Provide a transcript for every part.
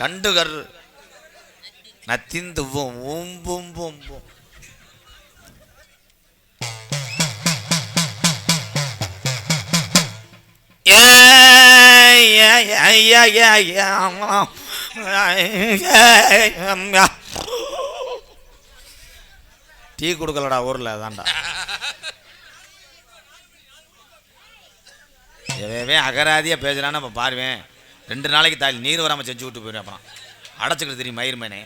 கண்டுகர். நத்திந்து ஓம் boom tea கொடுக்கலடா ஊரில் அதான்டா. எவே அகராதியாக பேசுகிறான்னு நம்ம பாருவேன். ரெண்டு நாளைக்கு தாலி நீர் வராமல் செஞ்சு விட்டு போயிடும் அப்புறம். அடைச்சிக்கிட்டு தெரியும் மயிர்மேனே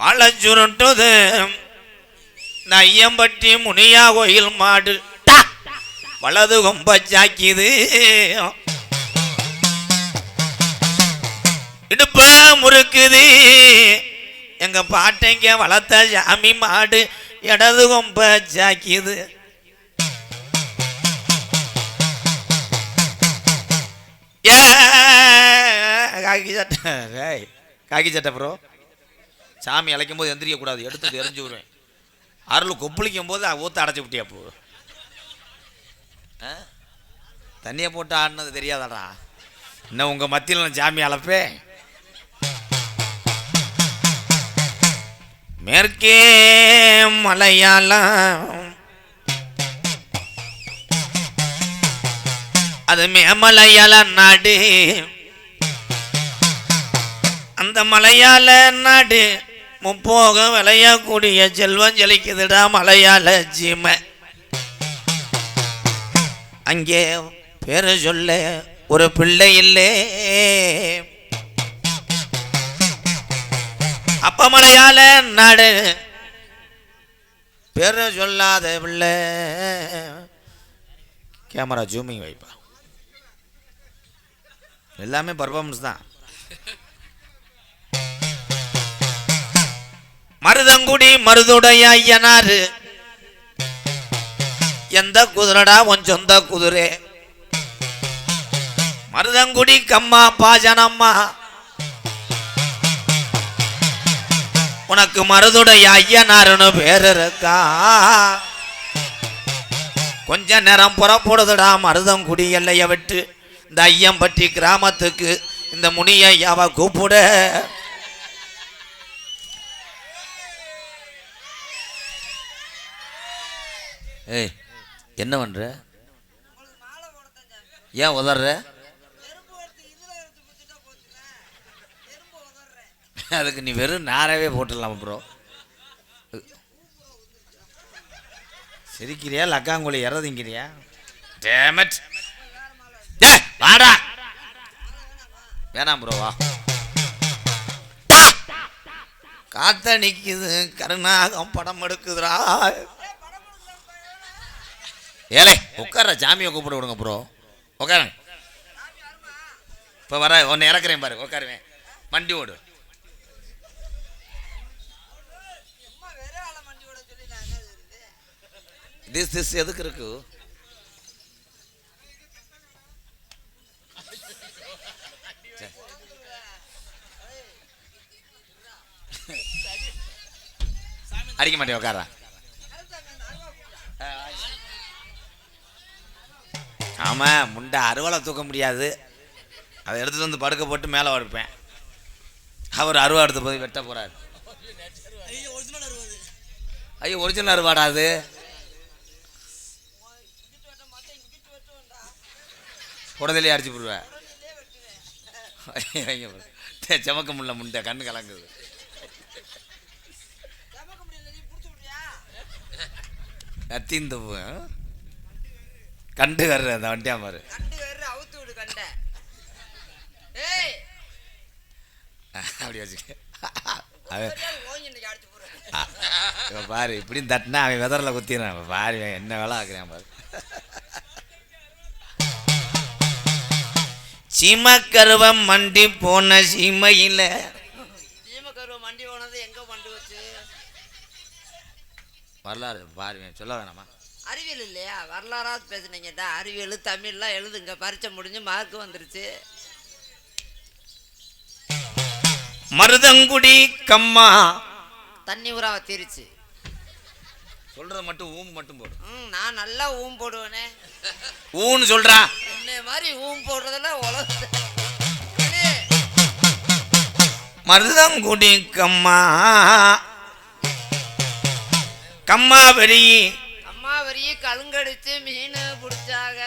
வாழ நையம்பட்டி முனியா கோயில் மாடு. வலது கொம்ப சாக்கிது. இடுப்ப முறுக்குது. எங்க பாட்டைங்க வளர்த்த சாமி மாடு. இடது கொம்ப சாக்கிது. ஏ காக்கி சட்டை ஏய், காக்கி சட்டை ப்ரோ சாமி அழைக்கும் போது எந்திரிக்க கூடாது எடுத்து எரிஞ்சு விடுவேன் அருள் கொப்பளிக்கும் போது ஊத்த அடைச்சி விட்டியா போ. ஆ? தண்ணியை போட்டு ஆடினது தெரியாதாடா. இன்னும் உங்கள் மத்தியில் நான் சாமி அழைப்பேன் மேற்கே மலையாளம் அது மேமலையால நாடு. அந்த மலையால நாடு. முப்போக விளையக்கூடிய செல்வம் ஜலிக்குதுடா மலையால ஜீமை. அங்கே பேர சொல்ல ஒரு பிள்ளை இல்லை. அப்ப மலையால நாடு. பேர சொல்லாத பிள்ளை. கேமரா ஜூமிங் வைப்பா. எல்லாமே பர்ஃபார்மன்ஸ் தான். மருதங்குடி மருதுடைய ஐயனாரு. எந்த குதிரடா உன் சொந்த குதிரை? மருதங்குடி கம்மா பாஜனம்மா. உனக்கு மருதுடைய ஐயனாருன்னு பேர் இருக்கா? கொஞ்ச நேரம் புறப்படுதுடா மருதங்குடி எல்லைய விட்டு. இந்த ஐயம்பட்டி கிராமத்துக்கு இந்த முனியையாவை கூப்பிட? ஏய் என்ன பண்ற? ஏன் உதற அதுக்கு நீ வெறும் நாராவே போட்டுடலாம் ப்ரோ சிரிக்கிறியா லக்காங்குழி இறதிங்கிறியா டேமட் வாடா. வேணாம் ப்ரோ வா. காத்த நிக்குது கருணாகம் படம் எடுக்குதுடா. ஏலே உட்கார ஜாமியை கூப்பிட விடுங்க ப்ரோ. உட்காருங்க. இப்போ வர ஒன்று இறக்குறேன் பாரு உட்காருவேன். வண்டி ஓடு. திஸ் திஸ் எதுக்கு இருக்குது அடிக்க மாட்டேன் உட்காரா? ஆமா முண்டை அருவாளை தூக்க முடியாது. அதை எடுத்துட்டு வந்து படுக்க போட்டு மேலே வடுப்பேன் அவர் அருவா எடுத்து போய் வெட்ட போறாரு. ஐயோ ஒரிஜினல் அருவாடா அது. புடதிலே அடிச்சு போடுவேன். செமக்க முடியல முண்டை கண்ணு கலங்குது. கத்திந்து கண்டு வர்ற அந்த வண்டியா பாரு. அவுத்து விடு கண்ட. அப்படி வச்சுக்க. பாரு இப்படி தட்டினா அவன் வெதரில் குத்திடுறான். பாரு என்ன வேலை ஆக்குறான் பாரு. சீமக்கருவம் மண்டி போன சீமையில் சீமக்கருவ மண்டி போனது எங்க மண்டு வச்சு வரலாறு பாரு இவன் சொல்ல வேணாமா? அறிவியல் இல்லையா? வரலாறா பேசுனீங்க. தான் அறிவியல் தமிழ்லாம் எழுதுங்க. பரீட்சை முடிஞ்சு மார்க் வந்துருச்சு. மருதங்குடி கம்மா. தண்ணி ஊரா வத்திருச்சு சொல்றது மட்டும் ஊம் மட்டும் போடு. ம் நான் நல்லா ஊம் போடுவேனே. ஊன்னு சொல்றா. என்னை மாதிரி ஊம் போடுறதுல உலக மருதங்குடி கம்மா. கம்மா பெரிய அம்மா வரிய கலுங்கடிச்சு மீன் பிடிச்சாக.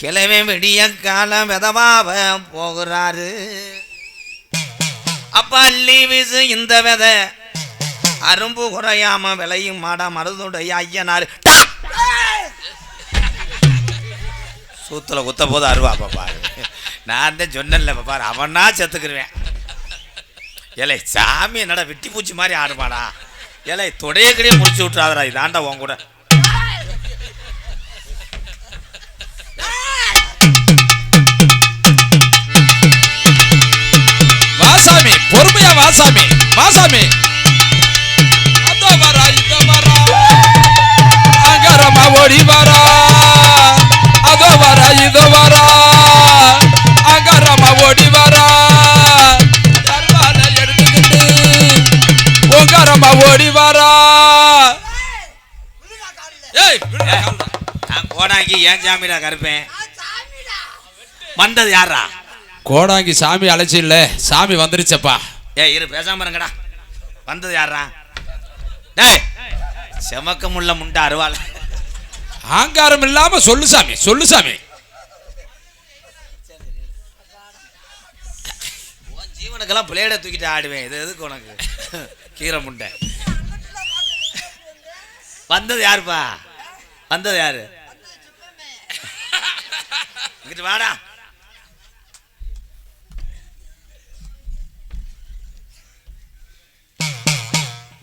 கிழமை விடிய காலம் விதவாவ போகிறாரு. அப்ப அள்ளி வீசு இந்த வித. அரும்பு குறையாம விளையும் மாட மருதுடைய ஐயனாரு! சூத்துல குத்த போது அருவா பாப்பாரு நான் தான் சொன்னேன்ல பாப்பாரு அவனா செத்துக்கிருவேன். ஏலே சாமி என்னடா வெட்டி பூச்சி மாதிரி ஆடுமாடா ஏலே தொடைய கிடையே முடிச்சு விட்டுறாதரா இதாண்டா உன் கூட. வாசாமி பொறுமையா வாசாமி வாசாமி. அதோ வரா இதோ வரா அங்கரமா ஓடி வரா கோடாங்கி ஏன் சாமிடா கருப்பேன்? வந்தது யாரா கோடாங்கி சாமி அழைச்சி இல்ல சாமி வந்துருச்சப்பா. ஏய் இரு பேசாம இருங்கடா. வந்தது யாரா டேய் செமக்க முள்ள முண்டா அருவாள். ஆங்காரம் இல்லாம சொல்லு சாமி சொல்லு சாமி. உன் ஜீவனுக்கெல்லாம் பிளேடை தூக்கிட்டு ஆடுவேன். இது எதுக்கு உனக்கு? கீரை முண்டை. வந்தது யாருப்பா? வந்தது யாரு? இங்கிட்டு வாடா.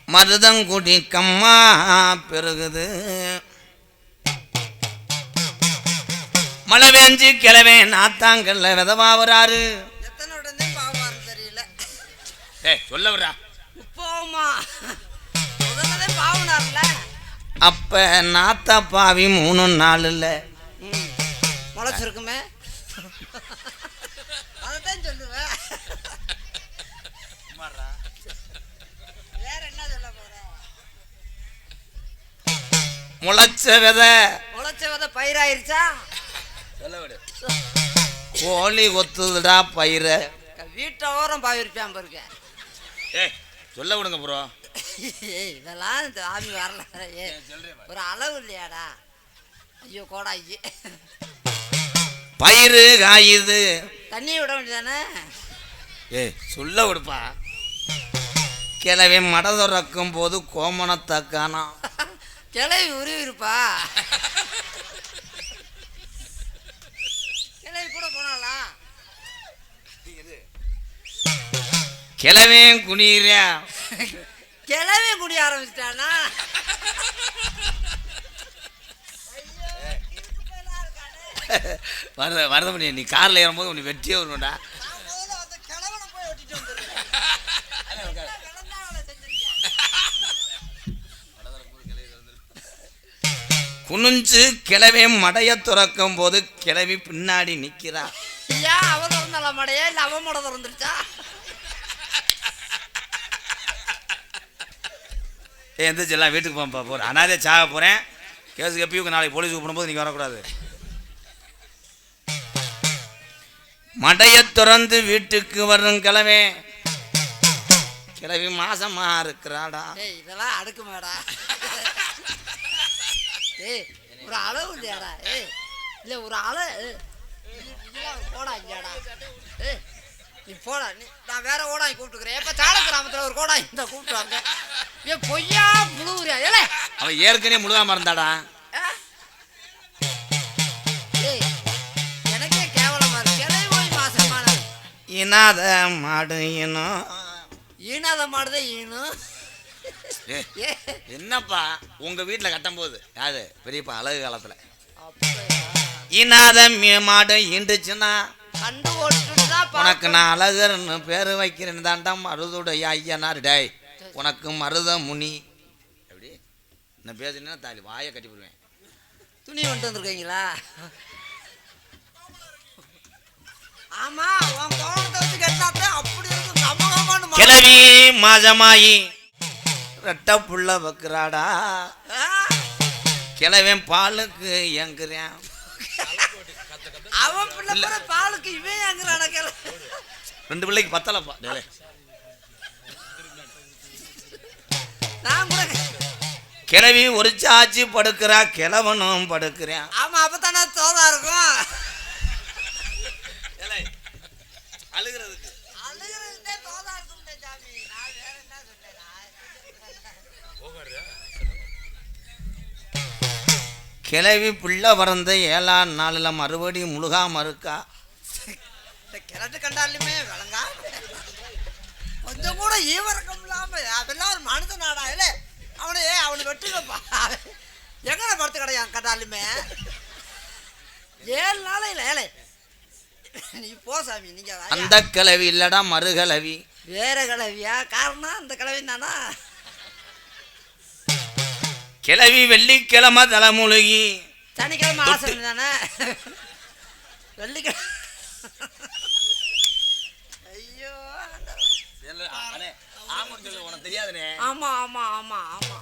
மருதங்குடி கம்மா பெருகுது. மழை பெஞ்சு கிளவே நாத்தாங்கல்ல உடனே பாவாரு தெரியல. சொல்ல அப்ப நாத்தா பாவி மூணு நாள் இல்ல முளைச்சிருக்குமே அதைத்தான் சொல்லுவேன். வேற என்ன சொல்ல போற முளைச்ச வித. முளைச்ச வித பயிராயிருச்சா? சொல்ல விடு. கோழி ஒத்துதுடா பயிர. வீட்டை ஓரம் பாவிருப்பான் பாருங்க. ஏய் சொல்ல விடுங்க ப்ரோ. இதெல்லாம் இந்த ஆமி வரல. ஏ ஒரு அளவு இல்லையாடா? ஐயோ கோடா ஐயே பயிறு காயுது. தண்ணி விட வேண்டியதானே? ஏய் சொல்ல விடுப்பா. கிளவி மட துறக்கும் போது கோமணத்தை காணோம் கிளவி உருவி இருப்பா. கிளவி கூட போனாளா? கிளவே குனிறியா கிளவி குடி ஆரம்பிச்சிட்டானா? வரத வரதமணி நீ காரில் ஏறும்போது உன்னை வெட்டியே வருவேன்டா குனிஞ்சு கிளவே மடைய துறக்கும் போது கிளவி பின்னாடி நிக்கிறா. ஏன் அவ திறந்தால மடையா? இல்ல அவன் மட திறந்துருச்சா? எந்திரிச்சு எல்லாம் வீட்டுக்கு போப்பா போகிறேன் அனாதே சாக போகிறேன் கேஸுக்கு எப்பயும் நாளைக்கு போலீஸ் கூப்பிடும்போது நீங்கள் வரக்கூடாது. மடைய திறந்து வீட்டுக்கு வரும் கிழமை கிழவி மாசமா இருக்கிறாடா. இதெல்லாம் அடுக்குமாடா. ஏய் ஒரு அளவு இல்லையாடா? ஏய் இல்ல ஒரு அளவு இதெல்லாம் ஒரு கோடா இல்லையாடா? ஏய் நீ போடா நீ நான் வேற ஓடாய் கூப்பிட்டுக்கிறேன். எப்ப சால கிராமத்துல ஒரு கோடா இந்த கூப்பிட்டுவாங்க ஏ பொய்யா முழுவுறியா ஏலே. அவன் ஏற்கனவே முழுகாம இருந்தாடா. இனாத மாடு இனம் ஈனாத மாடுதான் ஈனும் என்னப்பா உங்க வீட்டில் கட்டும் போது யாரு? பெரியப்பா அழகு காலத்தில்? இனாத மீ- மாடு ஈண்டுச்சுன்னா கண்டு உனக்கு நான் அழகர்னு பேர் வைக்கிறேன் தாண்டா மருதுடைய ஐயனார் டேய். உனக்கு மருத முனி. எப்படி? என்ன பேசுனா தாலி வாயை கட்டி போடுவேன். துணி கொண்டு வந்திருக்கீங்களா ஆமா உன் கோவணத்தை வச்சு கட்டாத்தே அப்படி இருக்கும் கமகமான்னு மழை. கிளவி மாஜமாயி. ரெட்ட புள்ள வைக்கிறாடா. ஆ, கிழவன் பாலுக்கு எங்குறேன் அவன் பிள்ளை பாலுக்கு இவன் எங்கிறான கேள. ரெண்டு பிள்ளைக்கு பத்தலப்பா. நான் கூட கிழவி ஒரு சாச்சி படுக்கிறா கிழவனும் படுக்கிறேன். ஆமா அப்பதானே தோதா இருக்கும். அழுகிறதுக்கு. அழுகிறதுக்கே தோதா இருக்கும்டே சாமி. நான் வேற என்ன சொல்றேன்? கிழவி பிள்ளை பிறந்த ஏழாம் நாளில் மறுபடியும் முழுகாம இருக்கா இந்த கிழட்டு கண்டாலுமே விளங்கா? கொஞ்சம் கூட ஈவரக்கம் இல்லாம அதெல்லாம் ஒரு மனுஷனாடா இல்ல? அவனை ஏ அவனை வெட்டுங்கப்பா எங்கன படுத்து கிடையாது கண்டாலுமே? ஏழு நாள இல்ல ஏழை. நீ போ சாமி நீங்க. அந்த கிழவி இல்லடா மறுகிழவி வேற கிழவியா காரணம் அந்த கிழவி தானா? கிழவி வெள்ளிக்கிழமை தலைமுழுகி. சனிக்கிழமை ஆசை தானே? வெள்ளிக்கிழமை. ஐயோ ஆமா ஆமா ஆமா ஆமா.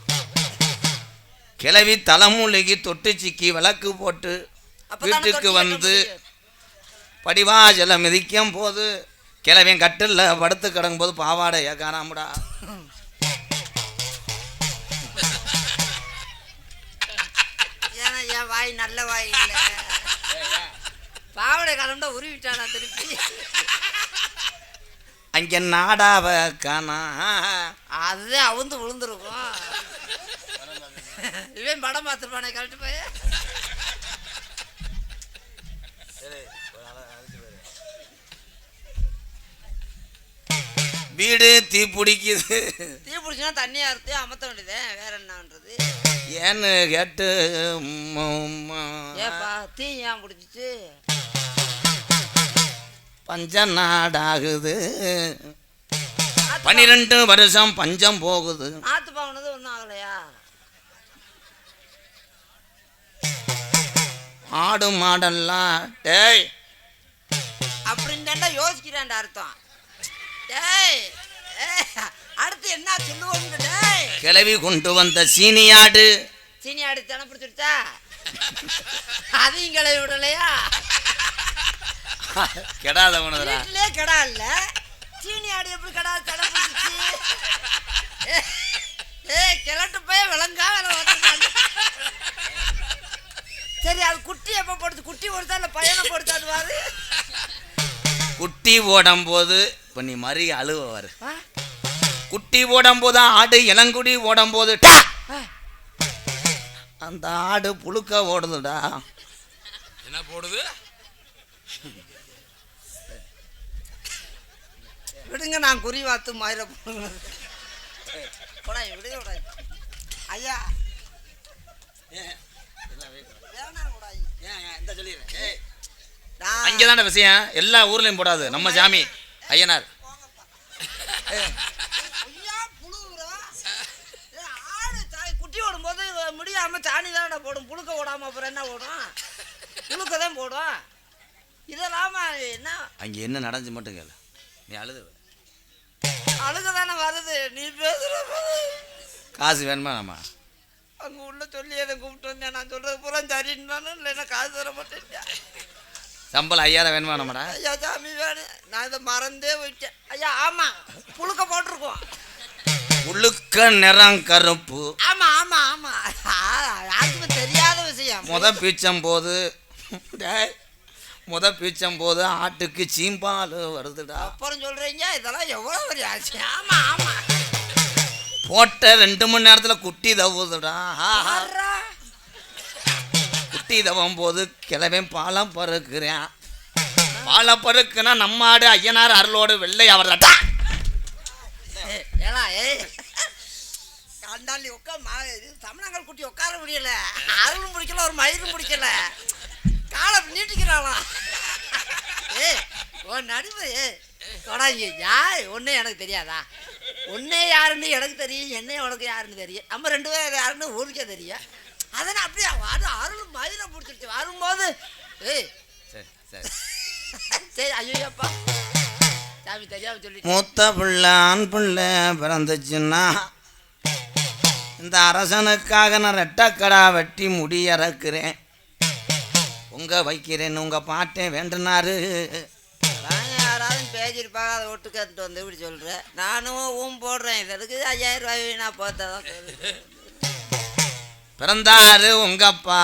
கிழவி தலைமுழுகி தொட்டு சிக்கி விளக்கு போட்டு வீட்டுக்கு வந்து படிவாசல மிதிக்கும் போது கிழவன் கட்டில் படுத்து கிடக்கும் போது பாவாடைய காணாமடா. ஏன்னா என் வாய் நல்ல வாய் இல்ல. பாவடை கலண்டா உருவிட்டானா திருப்பி? அங்க நாடாவ காணா. அதுதான் அவுந்து விழுந்துருக்கும் இவன் படம் பார்த்துருப்பானே கரெக்டு போய் வீடு தீ பிடிக்குது. தீ பிடிச்சினா தண்ணியா இருந்து அமர்த்த வேண்டியதே. வேற என்னன்றது. ஏன்னு கேட்டு ஏப்பா தீ ஏன் பிடிச்சிச்சு? பஞ்ச நாடாகுது. பன்னிரெண்டு வருஷம் பஞ்சம் போகுது. ஆத்து பாவனது ஒன்றும் ஆகலையா? ஆடு மாடெல்லாம் டேய் யோசிக்கிறான்டா அர்த்தம். டேய் அடுத்து என்ன சொல்லுவோம் டேய். கிளவி கொண்டு வந்த சீனியாடு சீனி ஆடு தன பிடிச்சிருச்சா? அதையும் கிளவி விடலையா? கெடாதவனதுடா வீட்டிலே கடா இல்ல சீனி ஆடு எப்படி கடா தன பிடிச்சிச்சு ஏய் கிழட்டு போய் விளங்கா வேலை சரி அது குட்டி எப்போ போடுது? குட்டி போடுதா இல்லை பையனை போடுதான்னு பாரு. குட்டி ஓடும் போது இப்போ நீ மறி அழுவாரு ஆ? குட்டி ஓடும் போது ஆடு இளங்குடி ஓடும் போது. அந்த ஆடு புழுக்க ஓடுதுடா. என்ன போடுது? விடுங்க நான் குறி வாத்து மாயிர கொடாய் விடுங்க ஐயா. கொடாய் நான் அங்கதான விஷயம். எல்லா ஊர்லயும் போடாது. நம்ம சாமி ஐயனார். ஐயா புழுவுறா? ஏ, ஆடு தாய் குட்டி ஓடும்போது முடியாம சாணி தானே போடும். புழுக்க ஓடாம அப்புறம் என்ன ஓடும்? புழுக்க தான் போடும். இதெல்லாம் என்ன? அங்க என்ன நடந்து மட்டும் கேளு. நீ அழுது. அழுக தானே வருது. நீ பேசுற போது. காசு வேணுமா நம்ம? அங்க உள்ள சொல்லி எதை கூப்பிட்டு வந்தேன். நான் சொல்றது பூரா சரின்னு இல்லைன்னா காசு தர மாட்டேன் சம்பளம் ஐயாயிரம் வேணுமா நம்மடா? ஐயா சாமி வேணும். நான் இதை மறந்தே போயிட்டேன். ஐயா ஆமா புழுக்க போட்டிருக்கோம். உழுக்க நிறம் கருப்பு. ஆமா ஆமா ஆமா. ஆ, யாருக்குமே தெரியாத விஷயம். முத பீச்சம் போது முத பீச்சம் போது ஆட்டுக்கு சீம்பால் வருதுடா. அப்புறம் சொல்றீங்க இதெல்லாம் எவ்வளவு பெரிய ஆச்சு ஆமா ஆமா. போட்ட ரெண்டு மணி நேரத்துல குட்டி தவுதுடா. ஆஹா. ஆறா. குட்டி தவும் போது கிளவன் பாலம் பறக்குறேன் பாலம் பறக்குனா நம்ம ஆடு ஐயனார் அருளோடு வெள்ளை அவர்தாட்டா ஏய், ஏலா ஏய். கண்டாலி உட்கா மா இது தமிழங்கள் குட்டி உட்கார முடியல. அருளும் பிடிக்கல ஒரு மயிலும் பிடிக்கல காலை நீட்டிக்கிறாளாம் ஏ ஓ நடிப்பு ஏய். கொடாங்க ஒன்றே எனக்கு தெரியாதா? ஒன்னே யாருன்னு எனக்கு தெரியும் என்ன உனக்கு யாருன்னு தெரியும். நம்ம ரெண்டு பேர் யாருன்னு ஊருக்கே தெரியும். அதனால் அப்படியே அது அருள் மயிரை பிடிச்சிருச்சு. வரும்போது ஏய். சரி சரி. சரி ஐயோப்பா சாமி தெரியாம சொல்லி மூத்த பிள்ளை ஆண் பிள்ளை பிறந்துச்சுன்னா இந்த அரசனுக்காக நான் ரெட்டக்கடா வெட்டி முடி இறக்குறேன் உங்க வைக்கிறேன்னு உங்க பாட்டே வேண்டுனாரு. நான் யாராவது பேசியிருப்பாங்க அதை ஒட்டுக்கட்டு வந்து இப்படி சொல்கிறேன் நானும் ஊம் போடுறேன். இது எதுக்கு ஐயாயிரம் ரூபாய் வீணா பார்த்ததான் பிறந்தாரு உங்கப்பா.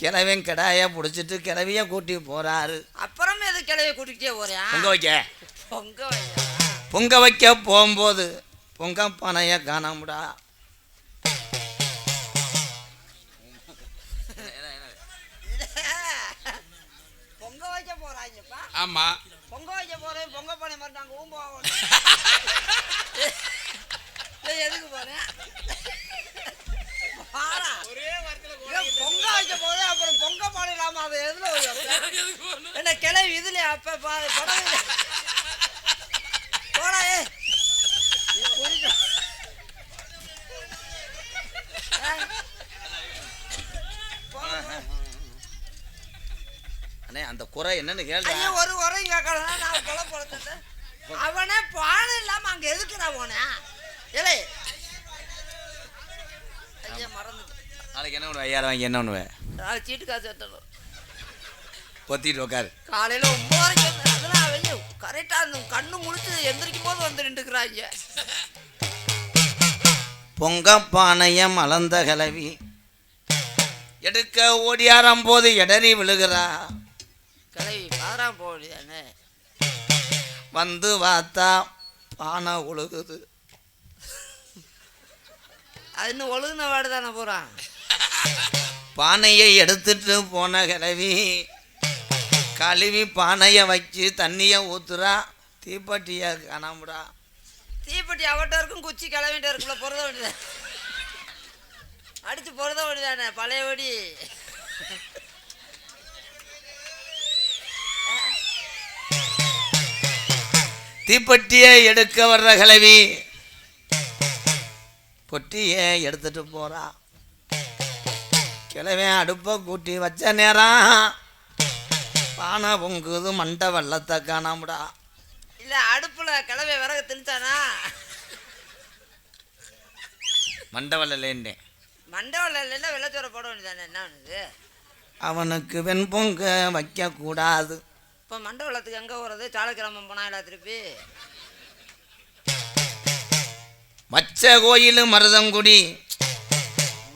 கிழவன் கிடாய பிடிச்சிட்டு கிளவிய கூட்டி போறாரு. அப்புறம் எது கிளவி கூட்டிகிட்டே போகிறேன் பொங்க வைக்க. பொங்க வையா பொங்க வைக்க போகும்போது பொங்க பனைய காணமுடா. பொங்க வைக்க போறாங்கப்பா. ஆமா. பொங்க வைக்க போறேன் பொங்க பானை மாதிரி நாங்க ஊம்ப எதுக்கு போறேன் பொங்க வைக்க போதே அப்புறம் பொங்க பானை இல்லாம அது எதுல? என்ன கிளவி இதுல அப்ப படம். போடா ஏ. அண்ணே அந்த குறை என்னன்னு கேள்வி ஒரு உரையும் கேட்கல நான் கொலை பொழுது அவனே பானை இல்லாம அங்க எதுக்கு நான் போனேன் ஏலே. ஐயா மறந்துட்டேன். நாளைக்கு என்ன பண்ணுவேன் ஐயாயிரம் வாங்கி என்ன பண்ணுவேன் நாளைக்கு சீட்டு காசு எடுத்துடணும் ஒத்திட்டு உட்காரு காலையில ஒன்பது வரைக்கும் அதெல்லாம் அவங்க கரெக்டா அந்த கண்ணு முழிச்சு எந்திரிக்கும் போது வந்து நின்றுக்கிறாங்க. பொங்க பானைய மலர்ந்த கிளவி எடுக்க ஓடியாரம் போது எடறி விழுகிறா. கிளவி பாராம போடியானே வந்து பார்த்தா பானை உழுகுது அது இன்னும் ஒழுகுன வாடு தானே போறான் பானையை எடுத்துட்டு போன கிளவி கழுவி பானையை வச்சு தண்ணியை ஊத்துறா. தீப்பெட்டியை காணாமடா. தீப்பெட்டி அவட்ட இருக்கும் குச்சி கிளம்பிட்டு இருக்குல்ல பொருத வேண்டியது. அடிச்சு பொருத வேண்டியதானே பழையபடி. தீப்பெட்டியை எடுக்க வர்ற கிளவி பொட்டியை எடுத்துட்டு போறா. கிழவன் அடுப்பை கூட்டி வச்ச நேரம் பானை பொங்குது மண்டை வெள்ளத்தை காணாமடா. இல்ல அடுப்புல கிளவி விறகு திணிச்சானா மண்டை வெள்ளலேன்னேன் மண்டவல்ல வெள்ளச்சோரை போட வேண்டியதானே? என்ன பண்ணுது? அவனுக்கு வெண்பொங்க வைக்கக்கூடாது. இப்போ மண்டவளத்துக்கு எங்கே போகிறது சாலக்கிராமம் போனாங்களா திருப்பி? வச்ச கோயில் மருதங்குடி.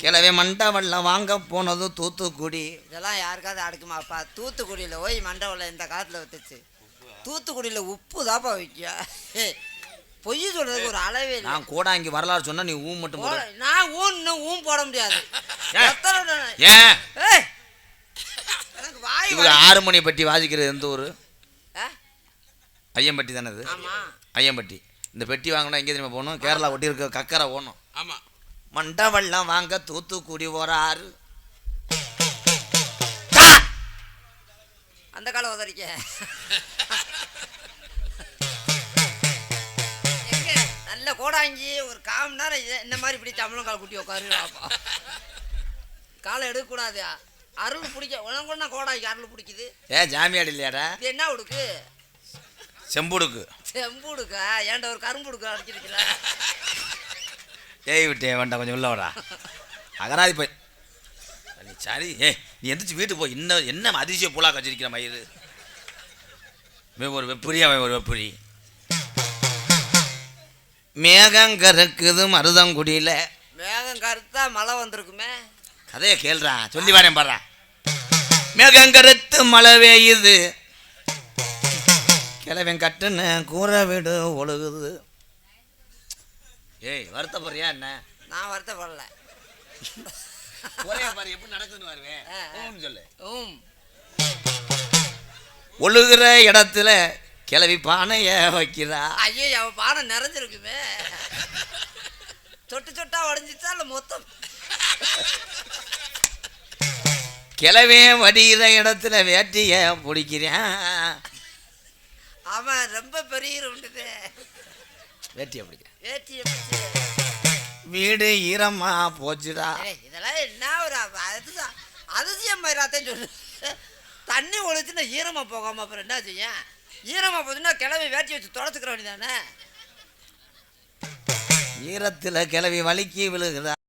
கிழவே மண்டை வெள்ளம் வாங்க போனது தூத்துக்குடி. இதெல்லாம் யாருக்காவது அடுக்குமாப்பா தூத்துக்குடியில் போய் மண்டவளம் இந்த காலத்தில் வித்துச்சு. தூத்துக்குடியில் உப்பு தாப்பா வைக்க ஏய், பொய் சொல்றதுக்கு ஒரு அளவே நான் கூட இங்கே வரலாறு சொன்னா நீ ஊ மட்டும் போடு. நான் ஊன் இன்னும் ஊன் போட முடியாது. ஏன்? இவங்க ஆறு மணி பட்டி வாசிக்கிறது எந்த ஊர்? ஐயம்பட்டி தானே ஆமா. ஐயம்பட்டி. இந்த பெட்டி வாங்கினா எங்கே தெரியுமா போகணும். கேரளா ஒட்டி இருக்க கக்கரை போகணும். ஆமா. மண்டை வெள்ளம் வாங்க தூத்துக்குடி போறாரு அந்த காலம் உதறிக்க. நல்ல கோடாங்கி ஒரு கால் மணி நேரம் இந்த மாதிரி இப்படி தமிழும் கால் குட்டி உட்காரு. காலை எடுக்கக்கூடாது. அருள் பிடிக்க உனக்கு ஒன்றா கோடாங்கி அருள் பிடிக்குது. ஏ ஜாமியாடி இல்லையாடா? இது என்ன உடுக்கு? செம்புடுக்கு. செம்பு உடுக்க ஏன்டா ஒரு கரும்பு உடுக்க அடிச்சிருக்கல ஏய் விட்டே வேண்டாம் கொஞ்சம் உள்ள வாடா. அகராதி போய். நீ சரி ஏ நீ எந்திரிச்சு வீட்டுக்கு போய் இன்னும் என்ன அதிசய புலா வச்சிருக்கிற மயிறு? ஒரு வெப்புரி அவன் ஒரு வெப்புரி. மேகம் கருக்குது மருதங்குடியில். மேகம் கருத்தா மழை வந்திருக்குமே. கதையை கேள்றா சொல்லி வரேன் பாடுறா மேகம் கருத்து மழை பெய்யுது. கிழவன் கட்டுன்னு கூரை வீடு ஒழுகுது. ஏய் வருத்தப்படுறியா என்ன? நான் வருத்தப்படல. ஒரே பாரு எப்படி நடக்குதுன்னு வருவேன் சொல்லு. ம் ஒழுகுற இடத்துல கிளவி பானைய வைக்கிறா. ஐயோ அவன் பானை நிறைஞ்சிருக்குமே. சொட்டு சொட்டா உடஞ்சிச்சா இல்லை மொத்தம்? கிளவே வடிகிற இடத்துல வேட்டிய பிடிக்கிறேன். அவன் ரொம்ப பெரிய உண்டுது. வேட்டிய பிடிக்கிறேன் வேட்டியை பிடிச்சு. வீடு ஈரமா போச்சுடா. இதெல்லாம் என்ன ஒரு அதுதான். அதிசயம் மயிராத்தையும் சொல்லு. தண்ணி ஒழிச்சுன்னா ஈரமாக போகாம அப்புறம் என்ன செய்யும் ஈரமாக போச்சுன்னா கிளம்பி வேட்டி வச்சு தொடச்சிக்கிற வேண்டியதானே? ஈரத்தில் கிளவி வலிக்கி விழுகுதா?